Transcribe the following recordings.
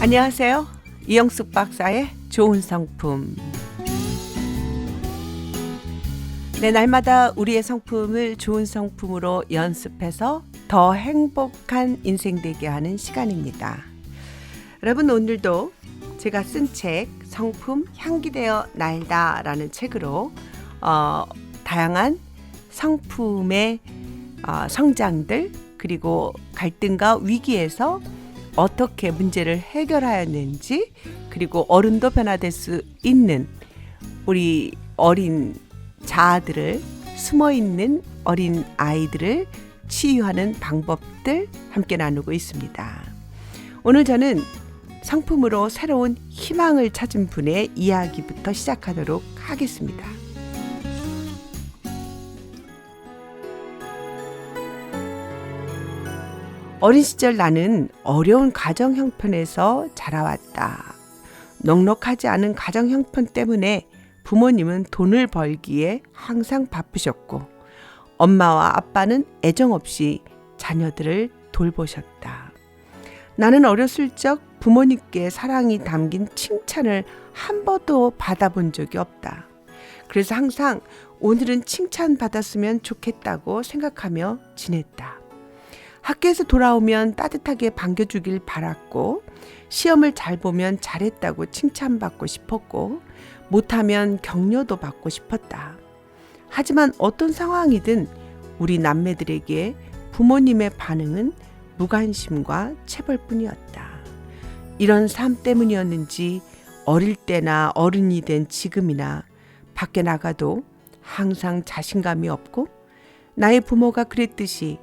안녕하세요. 이영숙 박사의 좋은 성품. 네, 날마다 우리의 성품을 좋은 성품으로 연습해서 더 행복한 인생 되게 하는 시간입니다. 여러분, 오늘도 제가 쓴 책, 성품 향기되어 날다라는 책으로 어, 다양한 성품의 어, 성장들, 그리고 갈등과 위기에서 어떻게 문제를 해결하였는지 그리고 어른도 변화될 수 있는 우리 어린 자아들을 숨어 있는 어린 아이들을 치유하는 방법들 함께 나누고 있습니다. 오늘 저는 상품으로 새로운 희망을 찾은 분의 이야기부터 시작하도록 하겠습니다. 어린 시절 나는 어려운 가정 형편에서 자라왔다. 넉넉하지 않은 가정 형편 때문에 부모님은 돈을 벌기에 항상 바쁘셨고 엄마와 아빠는 애정 없이 자녀들을 돌보셨다. 나는 어렸을 적 부모님께 사랑이 담긴 칭찬을 한 번도 받아본 적이 없다. 그래서 항상 오늘은 칭찬 받았으면 좋겠다고 생각하며 지냈다. 학교에서 돌아오면 따뜻하게 반겨주길 바랐고, 시험을 잘 보면 잘했다고 칭찬받고 싶었고, 못하면 격려도 받고 싶었다. 하지만 어떤 상황이든 우리 남매들에게 부모님의 반응은 무관심과 체벌뿐이었다. 이런 삶 때문이었는지 어릴 때나 어른이 된 지금이나 밖에 나가도 항상 자신감이 없고 나의 부모가 그랬듯이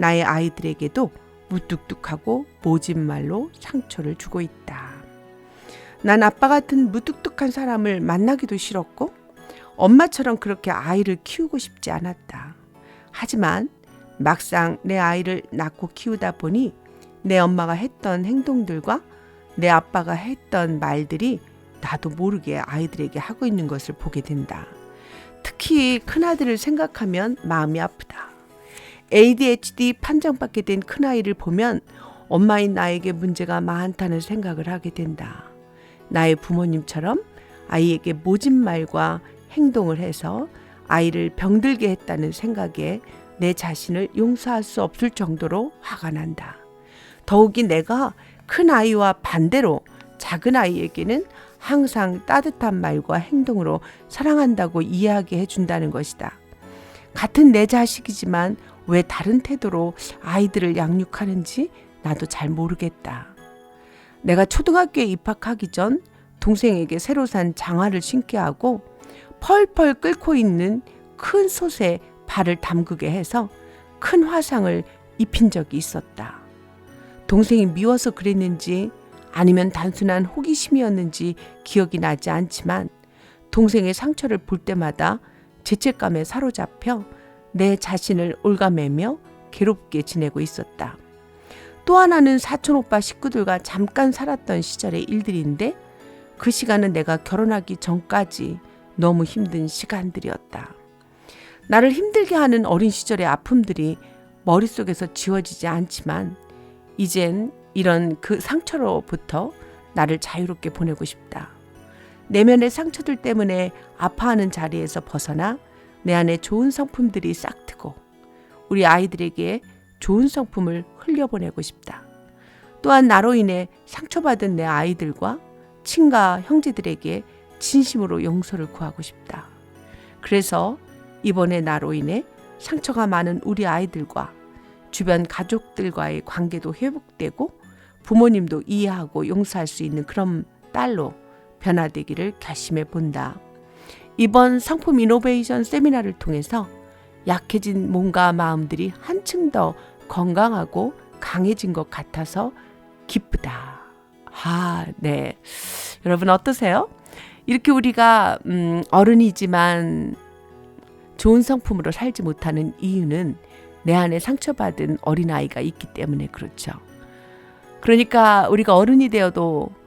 나의 아이들에게도 무뚝뚝하고 모진 말로 상처를 주고 있다. 난 아빠 같은 무뚝뚝한 사람을 만나기도 싫었고 엄마처럼 그렇게 아이를 키우고 싶지 않았다. 하지만 막상 내 아이를 낳고 키우다 보니 내 엄마가 했던 행동들과 내 아빠가 했던 말들이 나도 모르게 아이들에게 하고 있는 것을 보게 된다. 특히 큰아들을 생각하면 마음이 아프다. ADHD 판정받게 된 큰아이를 보면 엄마인 나에게 문제가 많다는 생각을 하게 된다. 나의 부모님처럼 아이에게 모진 말과 행동을 해서 아이를 병들게 했다는 생각에 내 자신을 용서할 수 없을 정도로 화가 난다. 더욱이 내가 큰 아이와 반대로 작은 아이에게는 항상 따뜻한 말과 행동으로 사랑한다고 이야기해 준다는 것이다. 같은 내 자식이지만 왜 다른 태도로 아이들을 양육하는지 나도 잘 모르겠다. 내가 초등학교에 입학하기 전 동생에게 새로 산 장화를 신게 하고 펄펄 끓고 있는 큰 솥에 발을 담그게 해서 큰 화상을 입힌 적이 있었다. 동생이 미워서 그랬는지 아니면 단순한 호기심이었는지 기억이 나지 않지만 동생의 상처를 볼 때마다 죄책감에 사로잡혀 내 자신을 올가매며 괴롭게 지내고 있었다. 또 하나는 사촌 오빠 식구들과 잠깐 살았던 시절의 일들인데 그 시간은 내가 결혼하기 전까지 너무 힘든 시간들이었다. 나를 힘들게 하는 어린 시절의 아픔들이 머릿속에서 지워지지 않지만 이젠 이런 그 상처로부터 나를 자유롭게 보내고 싶다. 내면의 상처들 때문에 아파하는 자리에서 벗어나 내 안에 좋은 성품들이 싹트고 우리 아이들에게 좋은 성품을 흘려보내고 싶다. 또한 나로 인해 상처받은 내 아이들과 친가 형제들에게 진심으로 용서를 구하고 싶다. 그래서 이번에 나로 인해 상처가 많은 우리 아이들과 주변 가족들과의 관계도 회복되고 부모님도 이해하고 용서할 수 있는 그런 딸로 변화되기를 결심해 본다. 이번 상품 이노베이션 세미나를 통해서 약해진 몸과 마음들이 한층 더 건강하고 강해진 것 같아서 기쁘다. 아, 네. 여러분 어떠세요? 이렇게 우리가 음, 어른이지만 좋은 성품으로 살지 못하는 이유는 내 안에 상처받은 어린아이가 있기 때문에 그렇죠. 그러니까 우리가 어른이 되어도 뭐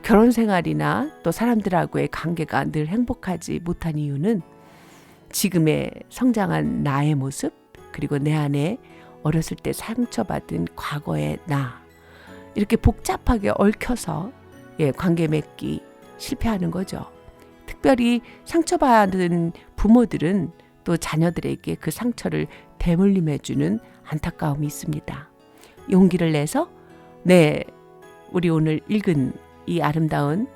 결혼 생활이나 또 사람들하고의 관계가 늘 행복하지 못한 이유는 지금의 성장한 나의 모습 그리고 내 안에 어렸을 때 상처받은 과거의 나 이렇게 복잡하게 얽혀서 예, 관계 맺기 실패하는 거죠. 특별히 상처받은 부모들은 또 자녀들에게 그 상처를 대물림해주는 안타까움이 있습니다. 용기를 내서 네, 우리 오늘 읽은 이 아름다운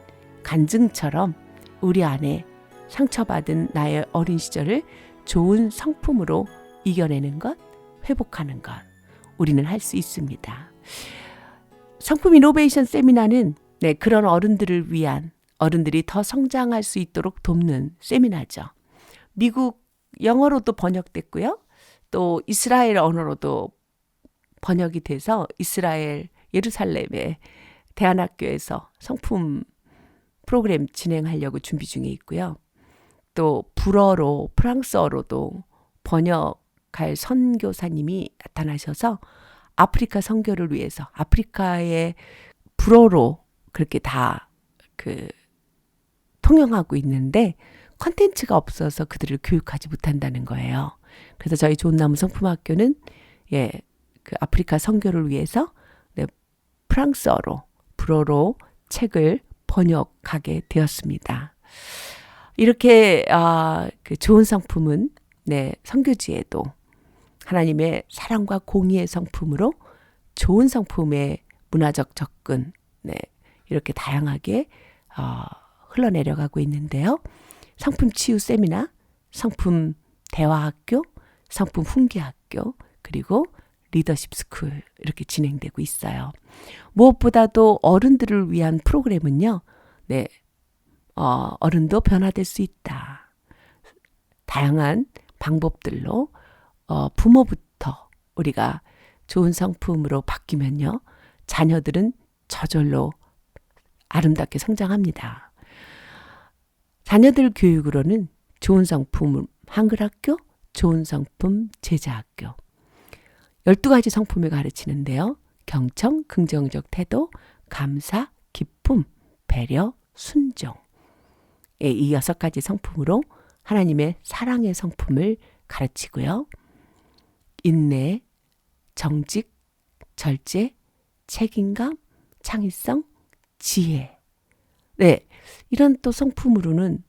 간증처럼 우리 안에 상처받은 나의 어린 시절을 좋은 성품으로 이겨내는 것, 회복하는 것, 우리는 할 수 있습니다. 성품 이노베이션 세미나는 네, 그런 어른들을 위한 어른들이 더 성장할 수 있도록 돕는 세미나죠. 미국 영어로도 번역됐고요. 또 이스라엘 언어로도 번역이 돼서 이스라엘 예루살렘의 대안학교에서 성품 프로그램 진행하려고 준비 중에 있고요. 또 불어로 프랑스어로도 번역할 선교사님이 나타나셔서 아프리카 선교를 위해서 아프리카의 불어로 그렇게 다 그 통용하고 있는데 컨텐츠가 없어서 그들을 교육하지 못한다는 거예요. 그래서 저희 좋은나무 성품학교는 예, 그 아프리카 선교를 위해서 네, 프랑스어로 불어로 책을 번역하게 되었습니다. 이렇게 아, 그 좋은 성품은 네, 선교지에도 하나님의 사랑과 공의의 성품으로 좋은 성품의 문화적 접근 네, 이렇게 다양하게 어, 흘러내려가고 있는데요. 성품 치유 세미나, 성품 대화학교, 성품 훈계학교, 그리고 리더십 스쿨 이렇게 진행되고 있어요. 무엇보다도 어른들을 위한 프로그램은요. 네. 어, 어른도 변화될 수 있다. 다양한 방법들로 어, 부모부터 우리가 좋은 성품으로 바뀌면요. 자녀들은 저절로 아름답게 성장합니다. 자녀들 교육으로는 좋은 성품 한글 학교, 좋은 성품 제자 학교 12가지 성품을 가르치는데요. 경청, 긍정적 태도, 감사, 기쁨, 배려, 순종. 예, 이 여섯 가지 성품으로 하나님의 사랑의 성품을 가르치고요. 인내, 정직, 절제, 책임감, 창의성, 지혜. 네, 이런 또 성품으로는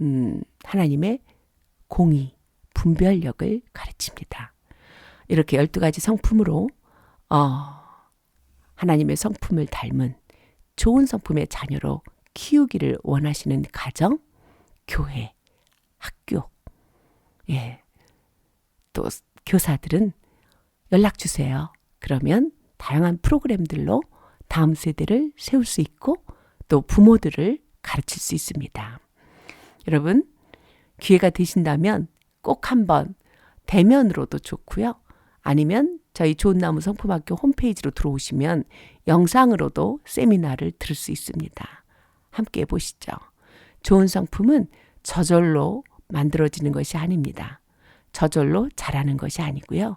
음, 하나님의 공의, 분별력을 가르칩니다. 이렇게 12가지 성품으로 어, 하나님의 성품을 닮은 좋은 성품의 자녀로 키우기를 원하시는 가정, 교회, 학교, 예. 또 교사들은 연락 주세요. 그러면 다양한 프로그램들로 다음 세대를 세울 수 있고 또 부모들을 가르칠 수 있습니다. 여러분, 기회가 되신다면 꼭 한번 대면으로도 좋고요. 아니면 저희 좋은나무 성품학교 홈페이지로 들어오시면 영상으로도 세미나를 들을 수 있습니다. 함께 보시죠. 좋은 성품은 저절로 만들어지는 것이 아닙니다. 저절로 자라는 것이 아니고요.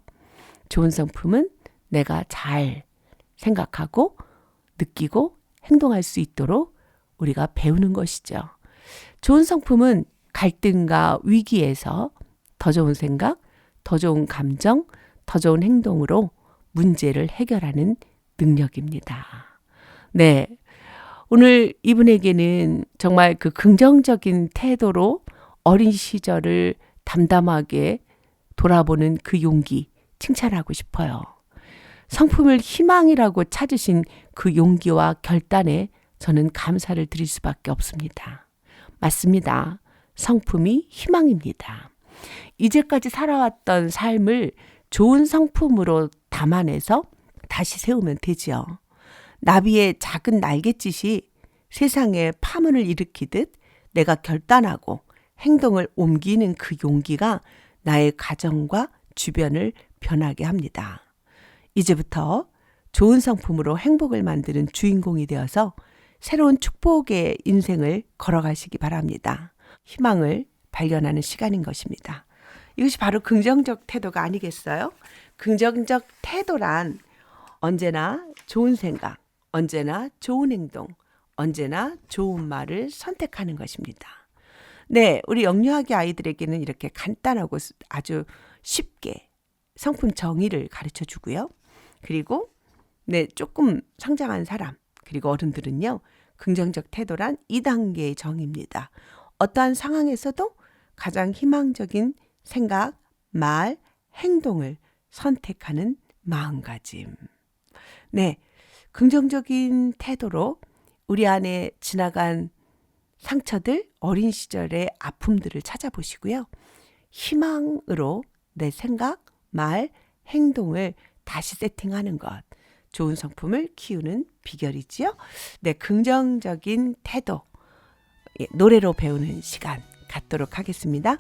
좋은 성품은 내가 잘 생각하고 느끼고 행동할 수 있도록 우리가 배우는 것이죠. 좋은 성품은 갈등과 위기에서 더 좋은 생각, 더 좋은 감정, 더 좋은 행동으로 문제를 해결하는 능력입니다. 네. 오늘 이분에게는 정말 그 긍정적인 태도로 어린 시절을 담담하게 돌아보는 그 용기 칭찬하고 싶어요. 성품을 희망이라고 찾으신 그 용기와 결단에 저는 감사를 드릴 수밖에 없습니다. 맞습니다. 성품이 희망입니다. 이제까지 살아왔던 삶을 좋은 성품으로 담아내서 다시 세우면 되지요. 나비의 작은 날갯짓이 세상에 파문을 일으키듯 내가 결단하고 행동을 옮기는 그 용기가 나의 가정과 주변을 변하게 합니다. 이제부터 좋은 성품으로 행복을 만드는 주인공이 되어서 새로운 축복의 인생을 걸어가시기 바랍니다. 희망을 발견하는 시간인 것입니다. 이것이 바로 긍정적 태도가 아니겠어요? 긍정적 태도란 언제나 좋은 생각, 언제나 좋은 행동, 언제나 좋은 말을 선택하는 것입니다. 네, 우리 영유아기 아이들에게는 이렇게 간단하고 아주 쉽게 성품 정의를 가르쳐 주고요. 그리고 네, 조금 성장한 사람, 그리고 어른들은요. 긍정적 태도란 2단계의 정의입니다. 어떠한 상황에서도 가장 희망적인 생각, 말, 행동을 선택하는 마음가짐. 네. 긍정적인 태도로 우리 안에 지나간 상처들, 어린 시절의 아픔들을 찾아보시고요. 희망으로 내 생각, 말, 행동을 다시 세팅하는 것. 좋은 성품을 키우는 비결이지요. 네, 긍정적인 태도. 예, 노래로 배우는 시간 갖도록 하겠습니다.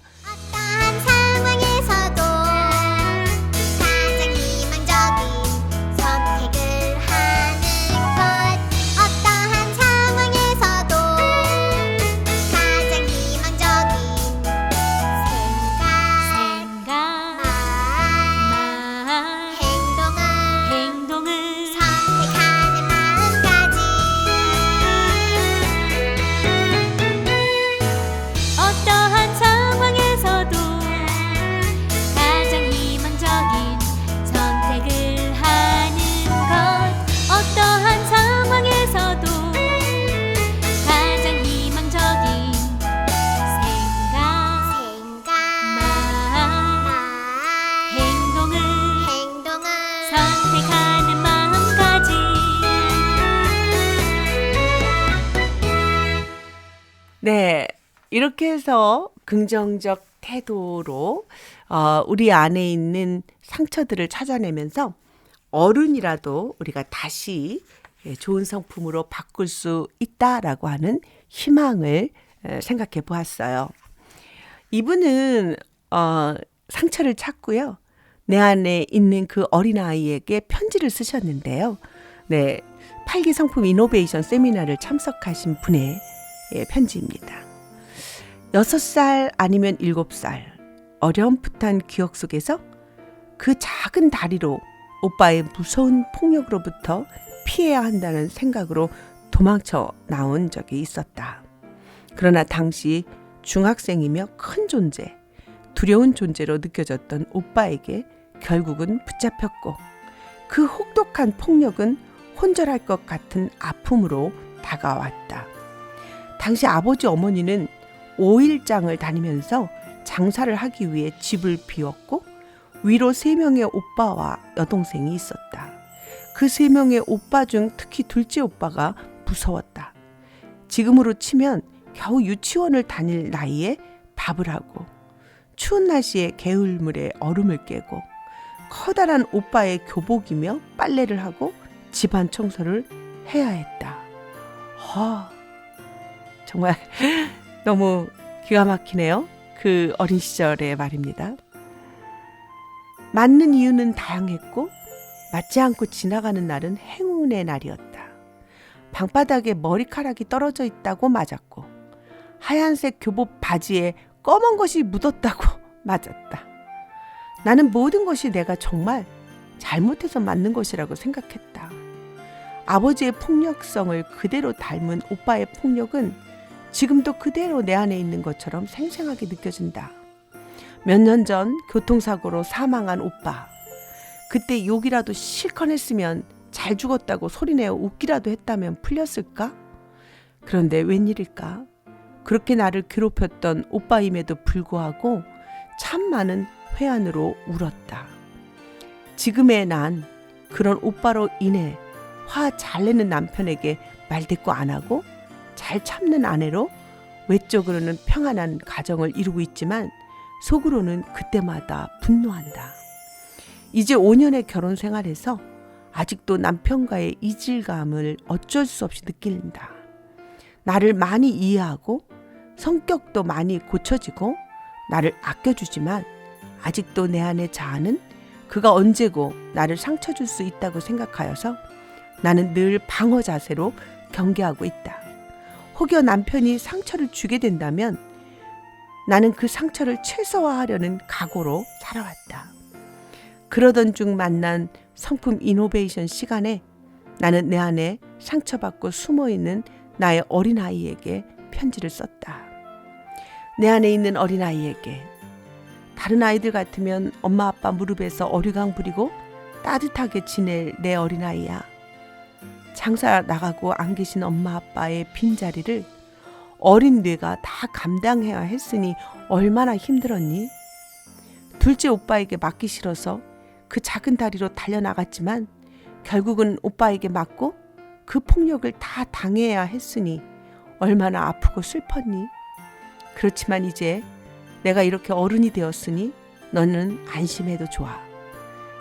이렇게 해서 긍정적 태도로 어, 우리 안에 있는 상처들을 찾아내면서 어른이라도 우리가 다시 예, 좋은 성품으로 바꿀 수 있다라고 하는 희망을 에, 생각해 보았어요. 이분은 어, 상처를 찾고요. 내 안에 있는 그 어린아이에게 편지를 쓰셨는데요. 네. 팔기 성품 이노베이션 세미나를 참석하신 분의 예, 편지입니다. 여섯 살 아니면 일곱 살 어렴풋한 기억 속에서 그 작은 다리로 오빠의 무서운 폭력으로부터 피해야 한다는 생각으로 도망쳐 나온 적이 있었다. 그러나 당시 중학생이며 큰 존재, 두려운 존재로 느껴졌던 오빠에게 결국은 붙잡혔고 그 혹독한 폭력은 혼절할 것 같은 아픔으로 다가왔다. 당시 아버지 어머니는 5일장을 다니면서 장사를 하기 위해 집을 비웠고 위로 세 명의 오빠와 여동생이 있었다. 그 세 명의 오빠 중 특히 둘째 오빠가 무서웠다. 지금으로 치면 겨우 유치원을 다닐 나이에 밥을 하고 추운 날씨에 개울물에 얼음을 깨고 커다란 오빠의 교복이며 빨래를 하고 집안 청소를 해야 했다. 아, 정말 너무 기가 막히네요. 그 어린 시절의 말입니다. 맞는 이유는 다양했고 맞지 않고 지나가는 날은 행운의 날이었다. 방바닥에 머리카락이 떨어져 있다고 맞았고 하얀색 교복 바지에 검은 것이 묻었다고 맞았다. 나는 모든 것이 내가 정말 잘못해서 맞는 것이라고 생각했다. 아버지의 폭력성을 그대로 닮은 오빠의 폭력은 지금도 그대로 내 안에 있는 것처럼 생생하게 느껴진다. 몇 년 전 교통사고로 사망한 오빠. 그때 욕이라도 실컷 했으면 잘 죽었다고 소리내어 웃기라도 했다면 풀렸을까? 그런데 웬일일까? 그렇게 나를 괴롭혔던 오빠임에도 불구하고 참 많은 회한으로 울었다. 지금의 난 그런 오빠로 인해 화 잘 내는 남편에게 말대꾸 안 하고 잘 참는 아내로 외적으로는 평안한 가정을 이루고 있지만 속으로는 그때마다 분노한다. 이제 5년의 결혼 생활에서 아직도 남편과의 이질감을 어쩔 수 없이 느낀다. 나를 많이 이해하고 성격도 많이 고쳐지고 나를 아껴주지만 아직도 내 안의 자아는 그가 언제고 나를 상처 줄 수 있다고 생각하여서 나는 늘 방어 자세로 경계하고 있다. 혹여 남편이 상처를 주게 된다면 나는 그 상처를 최소화하려는 각오로 살아왔다. 그러던 중 만난 성품 이노베이션 시간에 나는 내 안에 상처받고 숨어 있는 나의 어린아이에게 편지를 썼다. 내 안에 있는 어린아이에게 다른 아이들 같으면 엄마 아빠 무릎에서 어리광 부리고 따뜻하게 지낼 내 어린아이야. 장사 나가고 안 계신 엄마 아빠의 빈자리를 어린 뇌가 다 감당해야 했으니 얼마나 힘들었니? 둘째 오빠에게 맡기 싫어서 그 작은 다리로 달려나갔지만 결국은 오빠에게 맞고 그 폭력을 다 당해야 했으니 얼마나 아프고 슬펐니? 그렇지만 이제 내가 이렇게 어른이 되었으니 너는 안심해도 좋아.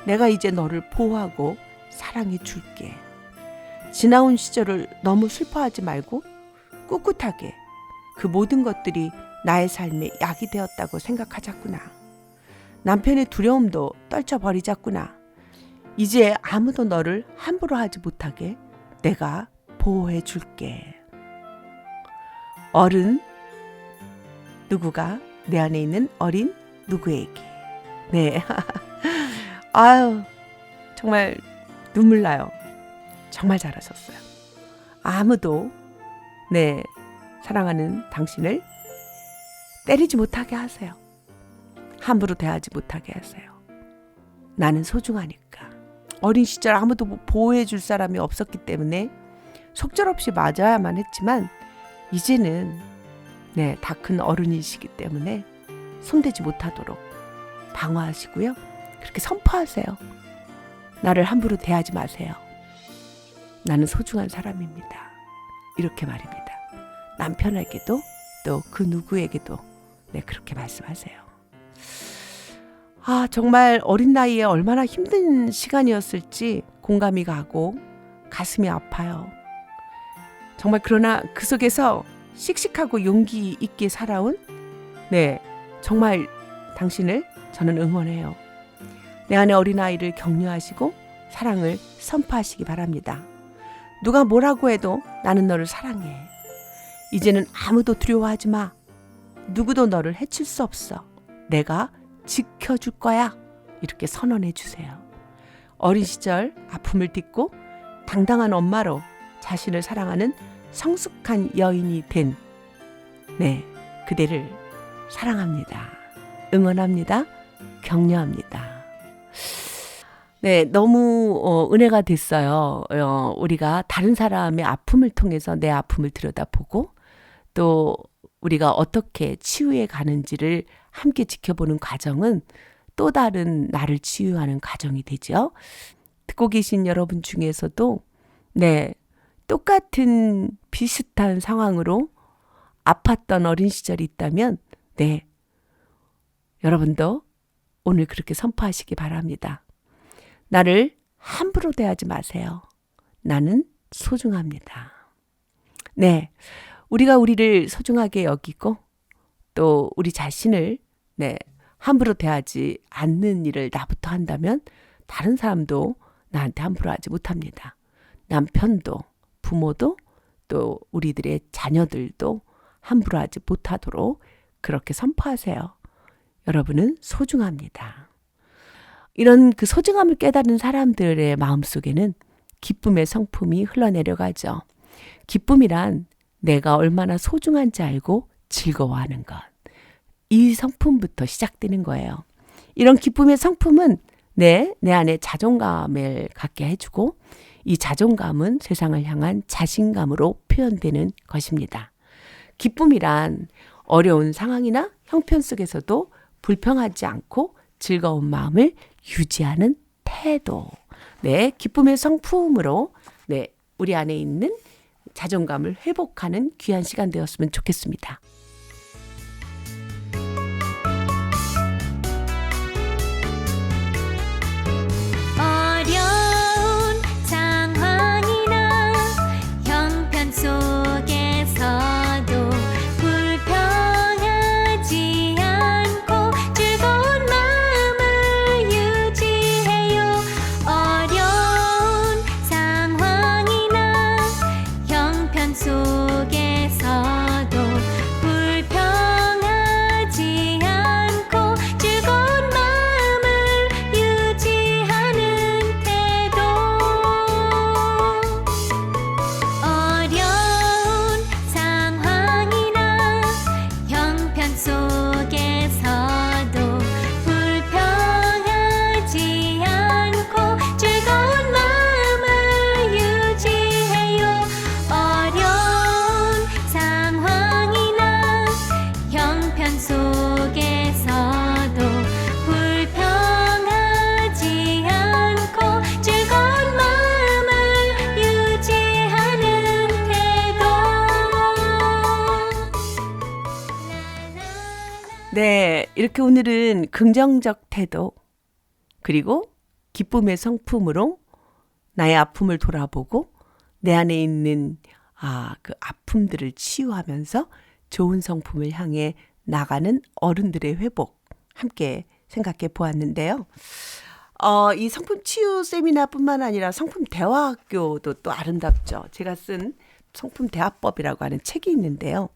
내가 이제 너를 보호하고 사랑해 줄게. 지나온 시절을 너무 슬퍼하지 말고 꿋꿋하게 그 모든 것들이 나의 삶에 약이 되었다고 생각하자꾸나. 남편의 두려움도 떨쳐버리자꾸나. 이제 아무도 너를 함부로 하지 못하게 내가 보호해 줄게. 어른 누구가 내 안에 있는 어린 누구에게. 네. 아유, 정말 눈물 나요. 정말 잘하셨어요. 아무도 네, 사랑하는 당신을 때리지 못하게 하세요. 함부로 대하지 못하게 하세요. 나는 소중하니까. 어린 시절 아무도 보호해 줄 사람이 없었기 때문에 속절없이 맞아야만 했지만 이제는 네, 다 큰 어른이시기 때문에 손대지 못하도록 방어하시고요. 그렇게 선포하세요. 나를 함부로 대하지 마세요. 나는 소중한 사람입니다. 이렇게 말입니다. 남편에게도 또 그 누구에게도 네, 그렇게 말씀하세요. 아, 정말 어린 나이에 얼마나 힘든 시간이었을지 공감이 가고 가슴이 아파요. 정말 그러나 그 속에서 씩씩하고 용기 있게 살아온 네, 정말 당신을 저는 응원해요. 내 안에 어린아이를 격려하시고 사랑을 선포하시기 바랍니다. 누가 뭐라고 해도 나는 너를 사랑해. 이제는 아무도 두려워하지 마. 누구도 너를 해칠 수 없어. 내가 지켜줄 거야. 이렇게 선언해 주세요. 어린 시절 아픔을 딛고 당당한 엄마로 자신을 사랑하는 성숙한 여인이 된, 네, 그대를 사랑합니다. 응원합니다. 격려합니다. 네, 너무 어, 은혜가 됐어요. 어, 우리가 다른 사람의 아픔을 통해서 내 아픔을 들여다보고 또 우리가 어떻게 치유해 가는지를 함께 지켜보는 과정은 또 다른 나를 치유하는 과정이 되죠. 듣고 계신 여러분 중에서도 네, 똑같은 비슷한 상황으로 아팠던 어린 시절이 있다면 네, 여러분도 오늘 그렇게 선포하시기 바랍니다. 나를 함부로 대하지 마세요. 나는 소중합니다. 네. 우리가 우리를 소중하게 여기고 또 우리 자신을 네, 함부로 대하지 않는 일을 나부터 한다면 다른 사람도 나한테 함부로 하지 못합니다. 남편도 부모도 또 우리들의 자녀들도 함부로 하지 못하도록 그렇게 선포하세요. 여러분은 소중합니다. 이런 그 소중함을 깨달은 사람들의 마음속에는 기쁨의 성품이 흘러내려가죠. 기쁨이란 내가 얼마나 소중한지 알고 즐거워하는 것. 이 성품부터 시작되는 거예요. 이런 기쁨의 성품은 내, 내 안에 자존감을 갖게 해주고 이 자존감은 세상을 향한 자신감으로 표현되는 것입니다. 기쁨이란 어려운 상황이나 형편 속에서도 불평하지 않고 즐거운 마음을 유지하는 태도. 네, 기쁨의 성품으로 네, 우리 안에 있는 자존감을 회복하는 귀한 시간 되었으면 좋겠습니다. 긍정적 태도 그리고 기쁨의 성품으로 나의 아픔을 돌아보고 내 안에 있는 아, 그 아픔들을 치유하면서 좋은 성품을 향해 나가는 어른들의 회복 함께 생각해 보았는데요. 어, 이 성품 치유 세미나뿐만 아니라 성품 대화학교도 또 아름답죠. 제가 쓴 성품 대화법이라고 하는 책이 있는데요.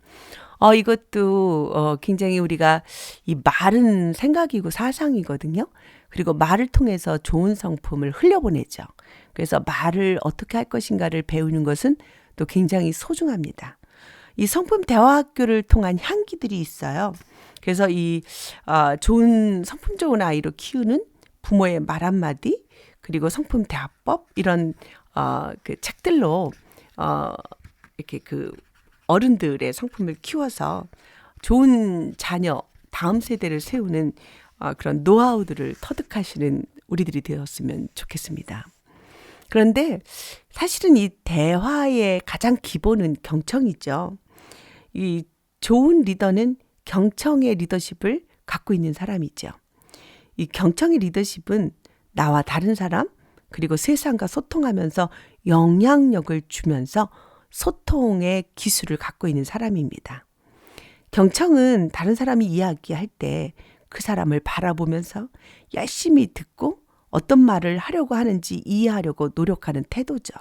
어, 이것도 어, 굉장히 우리가 이 말은 생각이고 사상이거든요. 그리고 말을 통해서 좋은 성품을 흘려보내죠. 그래서 말을 어떻게 할 것인가를 배우는 것은 또 굉장히 소중합니다. 이 성품 대화학교를 통한 향기들이 있어요. 그래서 이 아, 좋은 성품 좋은 아이로 키우는 부모의 말 한마디 그리고 성품 대화법 이런 어, 그 책들로 어, 이렇게 그 어른들의 성품을 키워서 좋은 자녀 다음 세대를 세우는 어, 그런 노하우들을 터득하시는 우리들이 되었으면 좋겠습니다. 그런데 사실은 이 대화의 가장 기본은 경청이죠. 이 좋은 리더는 경청의 리더십을 갖고 있는 사람이죠. 이 경청의 리더십은 나와 다른 사람 그리고 세상과 소통하면서 영향력을 주면서 소통의 기술을 갖고 있는 사람입니다. 경청은 다른 사람이 이야기할 때 그 사람을 바라보면서 열심히 듣고 어떤 말을 하려고 하는지 이해하려고 노력하는 태도죠.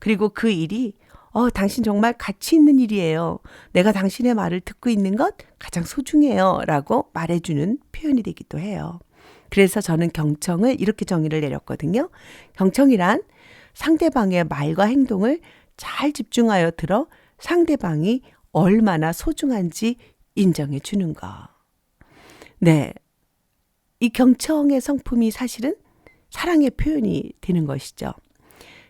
그리고 그 일이 어, 당신 정말 가치 있는 일이에요. 내가 당신의 말을 듣고 있는 것 가장 소중해요. 라고 말해주는 표현이 되기도 해요. 그래서 저는 경청을 이렇게 정의를 내렸거든요. 경청이란 상대방의 말과 행동을 잘 집중하여 들어 상대방이 얼마나 소중한지 인정해 주는 거. 네. 이 경청의 성품이 사실은 사랑의 표현이 되는 것이죠.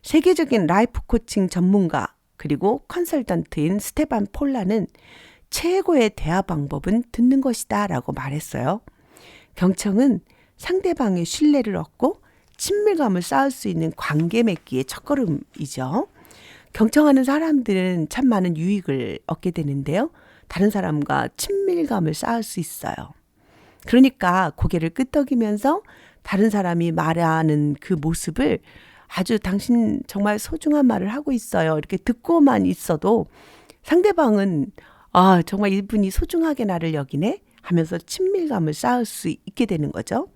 세계적인 라이프 코칭 전문가 그리고 컨설턴트인 스테반 폴라는 최고의 대화 방법은 듣는 것이다 라고 말했어요. 경청은 상대방의 신뢰를 얻고 친밀감을 쌓을 수 있는 관계 맺기의 첫걸음이죠. 경청하는 사람들은 참 많은 유익을 얻게 되는데요. 다른 사람과 친밀감을 쌓을 수 있어요. 그러니까 고개를 끄덕이면서 다른 사람이 말하는 그 모습을 아주 당신 정말 소중한 말을 하고 있어요. 이렇게 듣고만 있어도 상대방은 아, 정말 이분이 소중하게 나를 여기네 하면서 친밀감을 쌓을 수 있게 되는 거죠.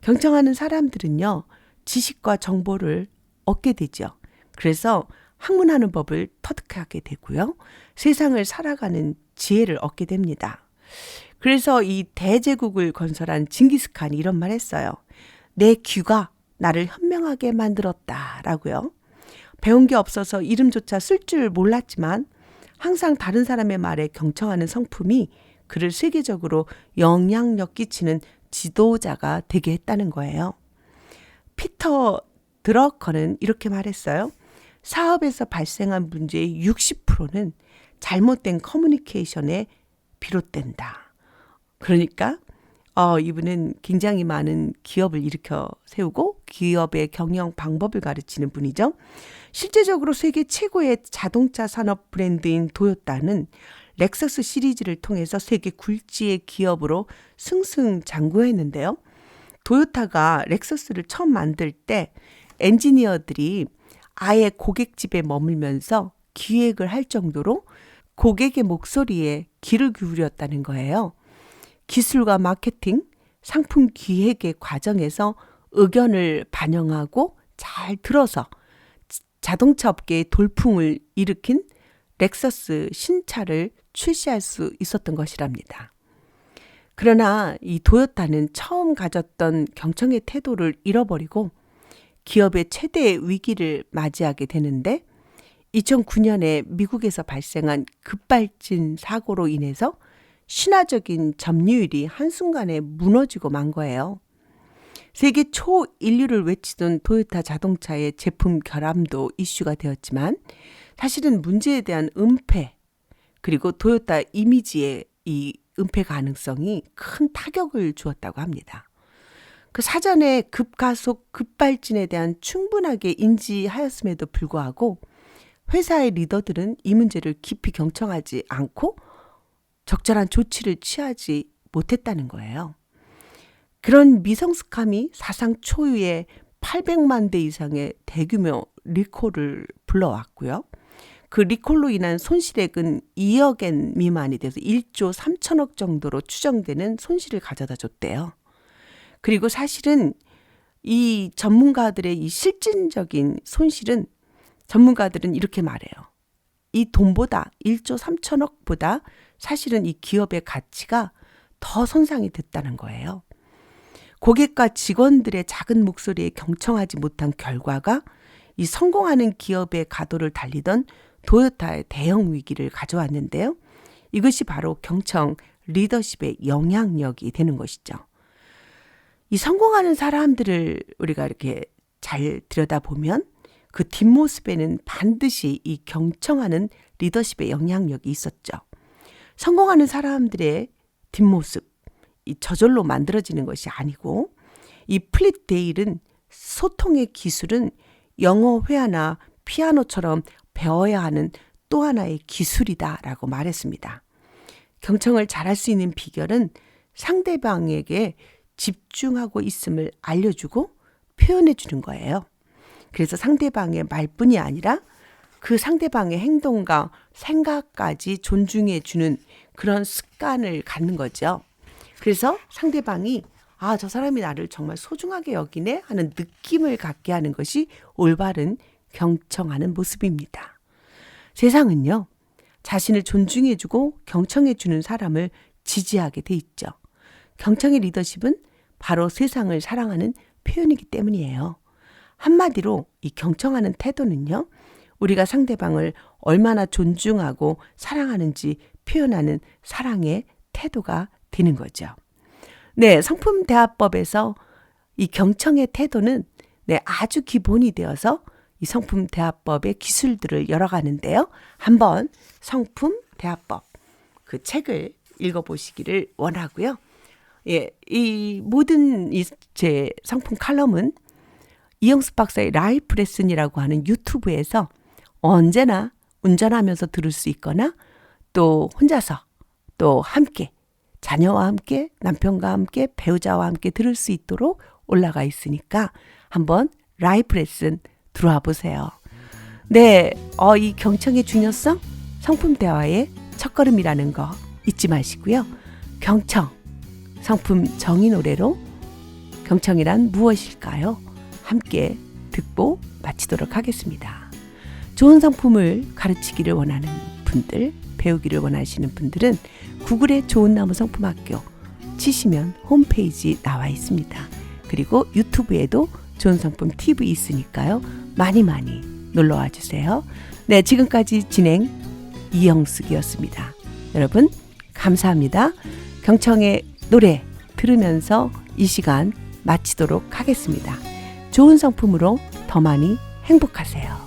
경청하는 사람들은요, 지식과 정보를 얻게 되죠. 그래서 학문하는 법을 터득하게 되고요. 세상을 살아가는 지혜를 얻게 됩니다. 그래서 이 대제국을 건설한 징기스칸이 이런 말 했어요. 내 귀가 나를 현명하게 만들었다. 라고요. 배운 게 없어서 이름조차 쓸 줄 몰랐지만 항상 다른 사람의 말에 경청하는 성품이 그를 세계적으로 영향력 끼치는 지도자가 되게 했다는 거예요. 피터 드러커는 이렇게 말했어요. 사업에서 발생한 문제의 60%는 잘못된 커뮤니케이션에 비롯된다. 그러니까 어, 이분은 굉장히 많은 기업을 일으켜 세우고 기업의 경영 방법을 가르치는 분이죠. 실제적으로 세계 최고의 자동차 산업 브랜드인 도요타는 렉서스 시리즈를 통해서 세계 굴지의 기업으로 승승장구했는데요. 도요타가 렉서스를 처음 만들 때 엔지니어들이 아예 고객 집에 머물면서 기획을 할 정도로 고객의 목소리에 귀를 기울였다는 거예요. 기술과 마케팅, 상품 기획의 과정에서 의견을 반영하고 잘 들어서 자동차 업계의 돌풍을 일으킨 렉서스 신차를 출시할 수 있었던 것이랍니다. 그러나 이 도요타는 처음 가졌던 경청의 태도를 잃어버리고 기업의 최대 위기를 맞이하게 되는데 2009년에 미국에서 발생한 급발진 사고로 인해서 신화적인 점유율이 한순간에 무너지고 만 거예요. 세계 초인류를 외치던 도요타 자동차의 제품 결함도 이슈가 되었지만 사실은 문제에 대한 은폐 그리고 도요타 이미지의 이 은폐 가능성이 큰 타격을 주었다고 합니다. 그 사전에 급가속 급발진에 대한 충분하게 인지하였음에도 불구하고 회사의 리더들은 이 문제를 깊이 경청하지 않고 적절한 조치를 취하지 못했다는 거예요. 그런 미성숙함이 사상 초유의 800만 대 이상의 대규모 리콜을 불러왔고요. 그 리콜로 인한 손실액은 2억엔 미만이 돼서 1조 3천억 정도로 추정되는 손실을 가져다 줬대요. 그리고 사실은 이 전문가들의 이 실질적인 손실은 전문가들은 이렇게 말해요. 이 돈보다 1조 3천억보다 사실은 이 기업의 가치가 더 손상이 됐다는 거예요. 고객과 직원들의 작은 목소리에 경청하지 못한 결과가 이 성공하는 기업의 가도를 달리던 도요타의 대형 위기를 가져왔는데요. 이것이 바로 경청 리더십의 영향력이 되는 것이죠. 이 성공하는 사람들을 우리가 이렇게 잘 들여다보면 그 뒷모습에는 반드시 이 경청하는 리더십의 영향력이 있었죠. 성공하는 사람들의 뒷모습, 이 저절로 만들어지는 것이 아니고 이 플릿 데일은 소통의 기술은 영어 회화나 피아노처럼 배워야 하는 또 하나의 기술이다라고 말했습니다. 경청을 잘할 수 있는 비결은 상대방에게 집중하고 있음을 알려주고 표현해 주는 거예요. 그래서 상대방의 말뿐이 아니라 그 상대방의 행동과 생각까지 존중해 주는 그런 습관을 갖는 거죠. 그래서 상대방이 아, 저 사람이 나를 정말 소중하게 여기네 하는 느낌을 갖게 하는 것이 올바른 경청하는 모습입니다. 세상은요, 자신을 존중해주고 경청해주는 사람을 지지하게 돼 있죠. 경청의 리더십은 바로 세상을 사랑하는 표현이기 때문이에요. 한마디로 이 경청하는 태도는요, 우리가 상대방을 얼마나 존중하고 사랑하는지 표현하는 사랑의 태도가 되는 거죠. 네, 성품대화법에서 이 경청의 태도는 네, 아주 기본이 되어서 이 성품대화법의 기술들을 열어가는데요. 한번 성품대화법 그 책을 읽어보시기를 원하고요. 예, 이 모든 이 제 상품 칼럼은 이영수 박사의 라이프 레슨이라고 하는 유튜브에서 언제나 운전하면서 들을 수 있거나 또 혼자서 또 함께 자녀와 함께 남편과 함께 배우자와 함께 들을 수 있도록 올라가 있으니까 한번 라이프 레슨 들어와 보세요. 네, 어, 이 경청의 중요성 성품 대화의 첫걸음이라는 거 잊지 마시고요. 경청 성품 정의 노래로 경청이란 무엇일까요? 함께 듣고 마치도록 하겠습니다. 좋은 성품을 가르치기를 원하는 분들, 배우기를 원하시는 분들은 구글에 좋은 나무 성품학교 치시면 홈페이지 나와 있습니다. 그리고 유튜브에도 좋은 성품 TV 있으니까요. 많이 많이 놀러 와 주세요. 네, 지금까지 진행 이영숙이었습니다. 여러분, 감사합니다. 경청의 노래 들으면서 이 시간 마치도록 하겠습니다. 좋은 성품으로 더 많이 행복하세요.